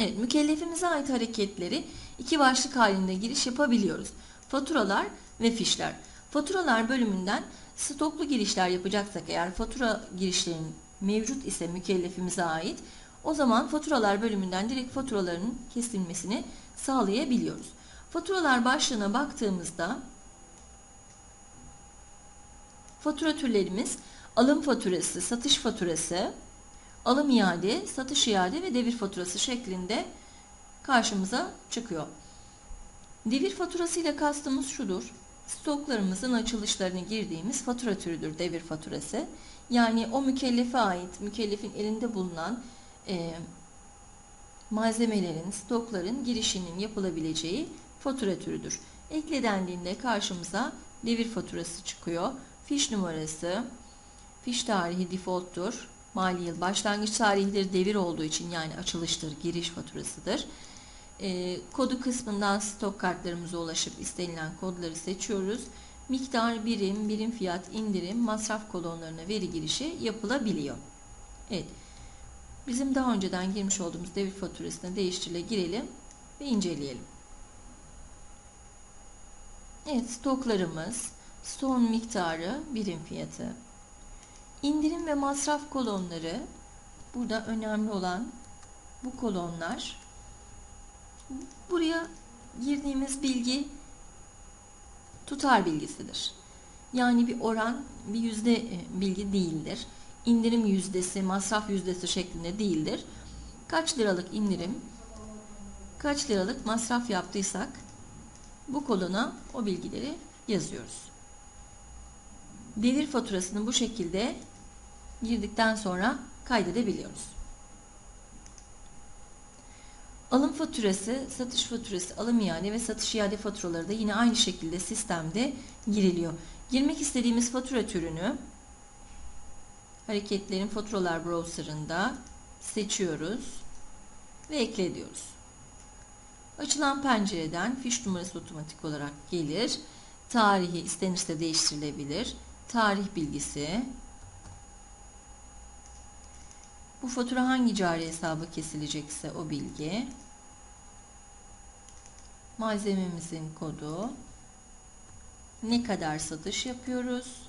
Evet, mükellefimize ait hareketleri iki başlık halinde giriş yapabiliyoruz. Faturalar ve fişler. Faturalar bölümünden stoklu girişler yapacaksak eğer fatura girişlerinin mevcut ise mükellefimize ait o zaman faturalar bölümünden direkt faturaların kesilmesini sağlayabiliyoruz. Faturalar başlığına baktığımızda fatura türlerimiz alım faturası, satış faturası, alım iade, satış iade ve devir faturası şeklinde karşımıza çıkıyor. Devir faturası ile kastımız şudur. Stoklarımızın açılışlarını girdiğimiz fatura türüdür devir faturası. Yani o mükellefe ait, mükellefin elinde bulunan e, malzemelerin, stokların girişinin yapılabileceği fatura türüdür. Ekle dendiğinde karşımıza devir faturası çıkıyor. Fiş numarası, fiş tarihi default'tur. Mali yıl başlangıç tarihidir devir olduğu için yani açılıştır, giriş faturasıdır. E, kodu kısmından stok kartlarımıza ulaşıp istenilen kodları seçiyoruz. Miktar, birim, birim fiyat, indirim, masraf kolonlarına veri girişi yapılabiliyor. Evet. Bizim daha önceden girmiş olduğumuz devir faturasına değiştirile girelim ve inceleyelim. Evet, stoklarımız, stoğun miktarı, birim fiyatı. İndirim ve masraf kolonları, burada önemli olan bu kolonlar. Buraya girdiğimiz bilgi tutar bilgisidir. Yani bir oran, bir yüzde e, bilgi değildir. İndirim yüzdesi, masraf yüzdesi şeklinde değildir. Kaç liralık indirim, kaç liralık masraf yaptıysak bu kolona o bilgileri yazıyoruz. Devir faturasını bu şekilde girdikten sonra kaydedebiliyoruz. Alım faturası, satış faturası, alım iade ve satış iade faturaları da yine aynı şekilde sistemde giriliyor. Girmek istediğimiz fatura türünü hareketlerin faturalar browser'ında seçiyoruz ve ekle diyoruz. Açılan pencereden fiş numarası otomatik olarak gelir. Tarihi istenirse değiştirilebilir. Tarih bilgisi. Bu fatura hangi cari hesabı kesilecekse o bilgi. Malzememizin kodu. Ne kadar satış yapıyoruz?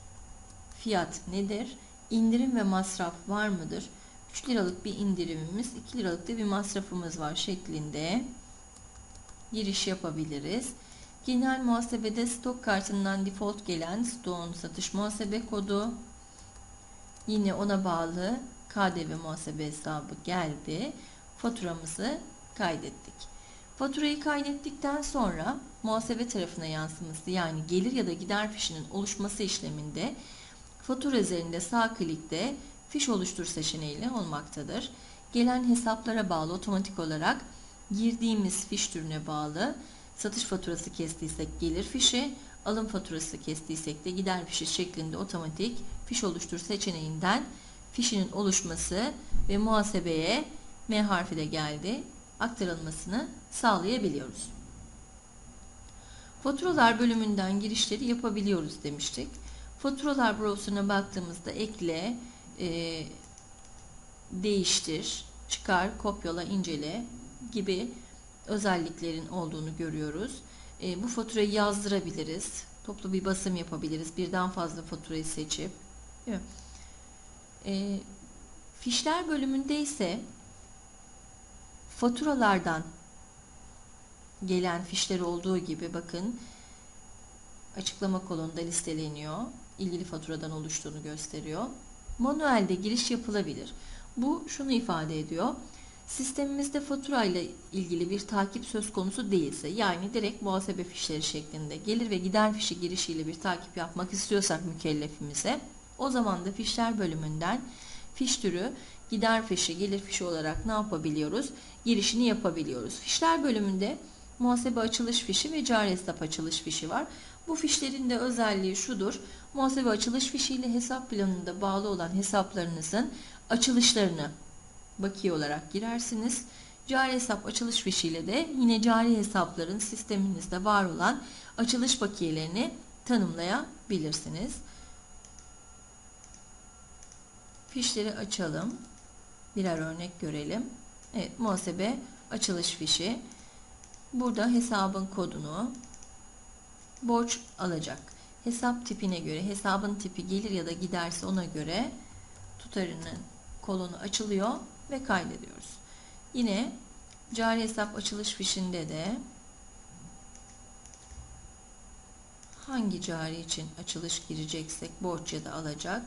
Fiyat nedir? İndirim ve masraf var mıdır? 3 liralık bir indirimimiz, 2 liralık da bir masrafımız var şeklinde giriş yapabiliriz. Genel muhasebede stok kartından default gelen stoğun satış muhasebe kodu yine ona bağlı KDV muhasebe hesabı geldi. Faturamızı kaydettik. Faturayı kaydettikten sonra muhasebe tarafına yansıması yani gelir ya da gider fişinin oluşması işleminde fatura üzerinde sağ klikte fiş oluştur seçeneğiyle olmaktadır. Gelen hesaplara bağlı otomatik olarak girdiğimiz fiş türüne bağlı satış faturası kestiysek gelir fişi, alım faturası kestiysek de gider fişi şeklinde otomatik fiş oluştur seçeneğinden fişinin oluşması ve muhasebeye M harfi de geldi aktarılmasını sağlayabiliyoruz. Faturalar bölümünden girişleri yapabiliyoruz demiştik. Faturalar browser'ına baktığımızda ekle, e, değiştir, çıkar, kopyala, incele gibi özelliklerin olduğunu görüyoruz. E, bu faturayı yazdırabiliriz. Toplu bir basım yapabiliriz. Birden fazla faturayı seçip. E, fişler bölümünde ise faturalardan gelen fişler olduğu gibi bakın açıklama kolonunda listeleniyor. İlgili faturadan oluştuğunu gösteriyor. Manuelde giriş yapılabilir. Bu şunu ifade ediyor. Sistemimizde fatura ile ilgili bir takip söz konusu değilse yani direkt muhasebe fişleri şeklinde gelir ve gider fişi girişiyle bir takip yapmak istiyorsak mükellefimize o zaman da fişler bölümünden fiş türü gider fişi gelir fişi olarak ne yapabiliyoruz? Girişini yapabiliyoruz. Fişler bölümünde muhasebe açılış fişi ve cari hesap açılış fişi var. Bu fişlerin de özelliği şudur. Muhasebe açılış fişi ile hesap planında bağlı olan hesaplarınızın açılışlarını bakiye olarak girersiniz. Cari hesap açılış fişiyle de yine cari hesapların sisteminizde var olan açılış bakiyelerini tanımlayabilirsiniz. Fişleri açalım. Birer örnek görelim. Evet muhasebe açılış fişi. Burada hesabın kodunu borç alacak. Hesap tipine göre hesabın tipi gelir ya da giderse ona göre tutarının kolonu açılıyor ve kaydediyoruz. Yine cari hesap açılış fişinde de hangi cari için açılış gireceksek borç ya da alacak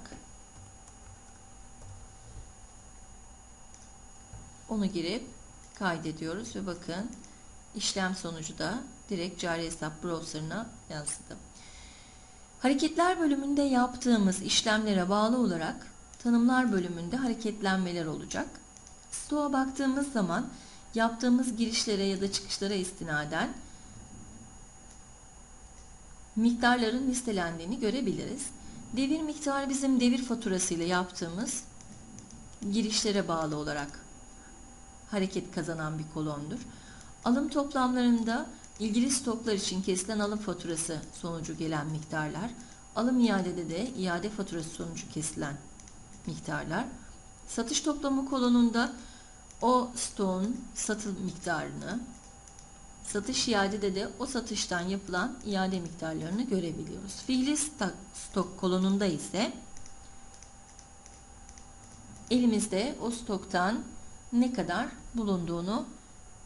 onu girip kaydediyoruz ve bakın işlem sonucu da direkt cari hesap browser'ına yansıdı. Hareketler bölümünde yaptığımız işlemlere bağlı olarak tanımlar bölümünde hareketlenmeler olacak. Stoğa baktığımız zaman yaptığımız girişlere ya da çıkışlara istinaden miktarların listelendiğini görebiliriz. Devir miktarı bizim devir faturası ile yaptığımız girişlere bağlı olarak hareket kazanan bir kolondur. Alım toplamlarında ilgili stoklar için kesilen alım faturası sonucu gelen miktarlar, alım iadede de iade faturası sonucu kesilen miktarlar, satış toplamı kolonunda o stoğun satım miktarını, satış iadede de o satıştan yapılan iade miktarlarını görebiliyoruz. Fiili stok kolonunda ise elimizde o stoktan ne kadar bulunduğunu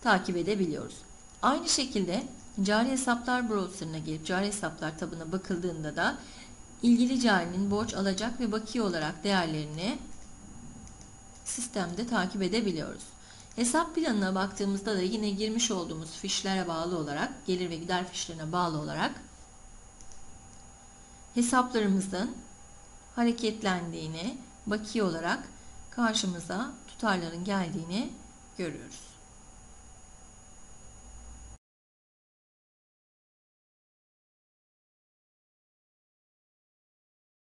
takip edebiliyoruz. Aynı şekilde cari hesaplar browser'ına gelip cari hesaplar tabına bakıldığında da ilgili carinin borç alacak ve bakiye olarak değerlerini sistemde takip edebiliyoruz. Hesap planına baktığımızda da yine girmiş olduğumuz fişlere bağlı olarak, gelir ve gider fişlerine bağlı olarak hesaplarımızın hareketlendiğini, bakiye olarak karşımıza tutarların geldiğini görüyoruz.